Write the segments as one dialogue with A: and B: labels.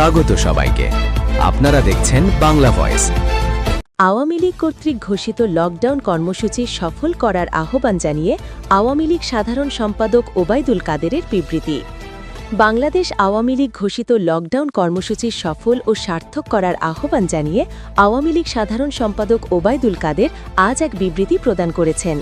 A: স্বাগত সবাইকে। আপনারা দেখছেন বাংলা ভয়েস।
B: আওয়ামী লীগ কর্তৃক ঘোষিত লকডাউন কর্মসূচি সফল করার আহ্বান জানিয়ে আওয়ামী লীগ সাধারণ সম্পাদক ওবায়দুল কাদেরের বিবৃতি। বাংলাদেশ আওয়ামী লীগ ঘোষিত লকডাউন কর্মসূচি সফল ও সার্থক করার আহ্বান জানিয়ে আওয়ামী লীগ সাধারণ সম্পাদক ওবায়দুল কাদের আজ এক বিবৃতি প্রদান করেছেন।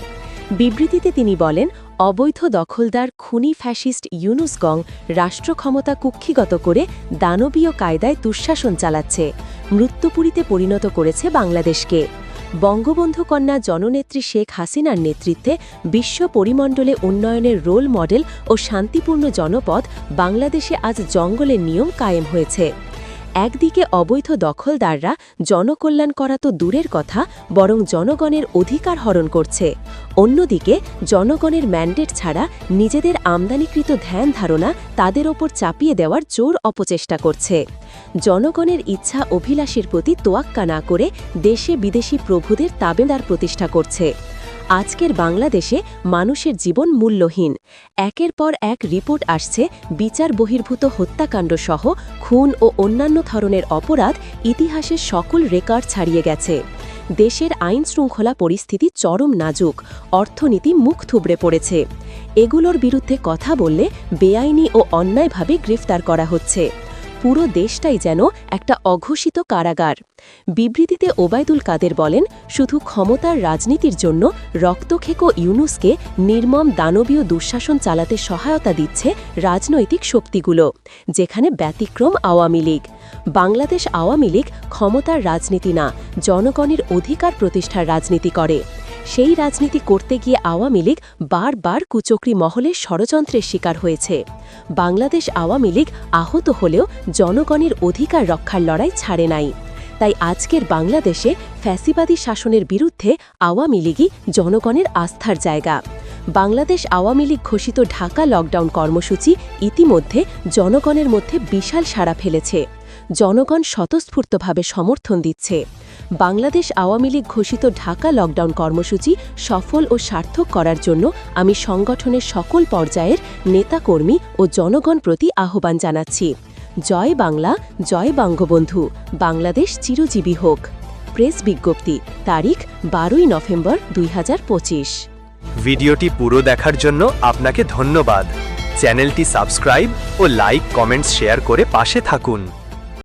B: বিবৃতিতে তিনি বলেন অবৈধ দখলদার খুনি ফ্যাসিস্ট ইউনুস গং রাষ্ট্র ক্ষমতা কুক্ষিগত করে দানবীয় কায়দায় দুঃশাসন চালাচ্ছে, মৃত্যুপুরীতে পরিণত করেছে বাংলাদেশকে। বঙ্গবন্ধু কন্যা জননেত্রী শেখ হাসিনার নেতৃত্বে বিশ্ব পরিমণ্ডলে উন্নয়নের রোল মডেল ও শান্তিপূর্ণ জনপদ বাংলাদেশে আজ জঙ্গলের নিয়ম কায়েম হয়েছে। একদিকে অবৈধ দখলদাররা জনকল্যাণ করা তো দূরের কথা, বরং জনগণের অধিকার হরণ করছে। অন্যদিকে, জনগণের ম্যান্ডেট ছাড়া নিজেদের আমদানিকৃত ধ্যান ধারণা তাদের ওপর চাপিয়ে দেওয়ার জোর অপচেষ্টা করছে। জনগণের ইচ্ছা অভিলাষের প্রতি তোয়াক্কা না করে দেশে বিদেশি প্রভুদের তাবেদার প্রতিষ্ঠা করছে। আজকের বাংলাদেশে মানুষের জীবন মূল্যহীন। একের পর এক রিপোর্ট আসছে, বিচার বহির্ভূত হত্যাকাণ্ড সহ খুন ও অন্যান্য ধরনের অপরাধ ইতিহাসের সকল রেকর্ড ছাড়িয়ে গেছে। দেশের আইন শৃঙ্খলা পরিস্থিতি চরম নাজুক, অর্থনীতি মুখ থুবড়ে পড়েছে। এগুলোর বিরুদ্ধে কথা বললে বেআইনি ও অন্যায়ভাবে গ্রেফতার করা হচ্ছে। পুরো দেশটাই যেন একটা অঘোষিত কারাগার। বিবৃতিতে ওবায়দুল কাদের বলেন, শুধু ক্ষমতার রাজনীতির জন্য রক্তখেকো ইউনুসকে নির্মম দানবীয় দুঃশাসন চালাতে সহায়তা দিচ্ছে রাজনৈতিক শক্তিগুলো, যেখানে ব্যতিক্রম আওয়ামী লীগ। বাংলাদেশ আওয়ামী লীগ ক্ষমতার রাজনীতি না, জনগণের অধিকার প্রতিষ্ঠার রাজনীতি করে। সেই রাজনীতি করতে গিয়ে আওয়ামী লীগ বারবার কুচক্রি মহলের ষড়যন্ত্রের শিকার হয়েছে। বাংলাদেশ আওয়ামী লীগ আহত হলেও জনগণের অধিকার রক্ষার লড়াই ছাড়ে নাই। তাই আজকের বাংলাদেশে ফ্যাসিবাদী শাসনের বিরুদ্ধে আওয়ামী লীগই জনগণের আস্থার জায়গা। বাংলাদেশ আওয়ামী লীগ ঘোষিত ঢাকা লকডাউন কর্মসূচি ইতিমধ্যে জনগণের মধ্যে বিশাল সাড়া ফেলেছে। জনগণ স্বতঃস্ফূর্তভাবে সমর্থন দিচ্ছে। বাংলাদেশ আওয়ামী লীগ ঘোষিত ঢাকা লকডাউন কর্মসূচি সফল ও সার্থক করার জন্য আমি সংগঠনের সকল পর্যায়ের নেতাকর্মী ও জনগণ প্রতি আহ্বান জানাচ্ছি। জয় বাংলা, জয় বঙ্গবন্ধু। বাংলাদেশ চিরজীবী হোক। প্রেস বিজ্ঞপ্তি, তারিখ, বারোই নভেম্বর দুই হাজার পঁচিশ।
C: ভিডিওটি পুরো দেখার জন্য আপনাকে ধন্যবাদ। চ্যানেলটি সাবস্ক্রাইব ও লাইক, কমেন্টস, শেয়ার করে পাশে থাকুন।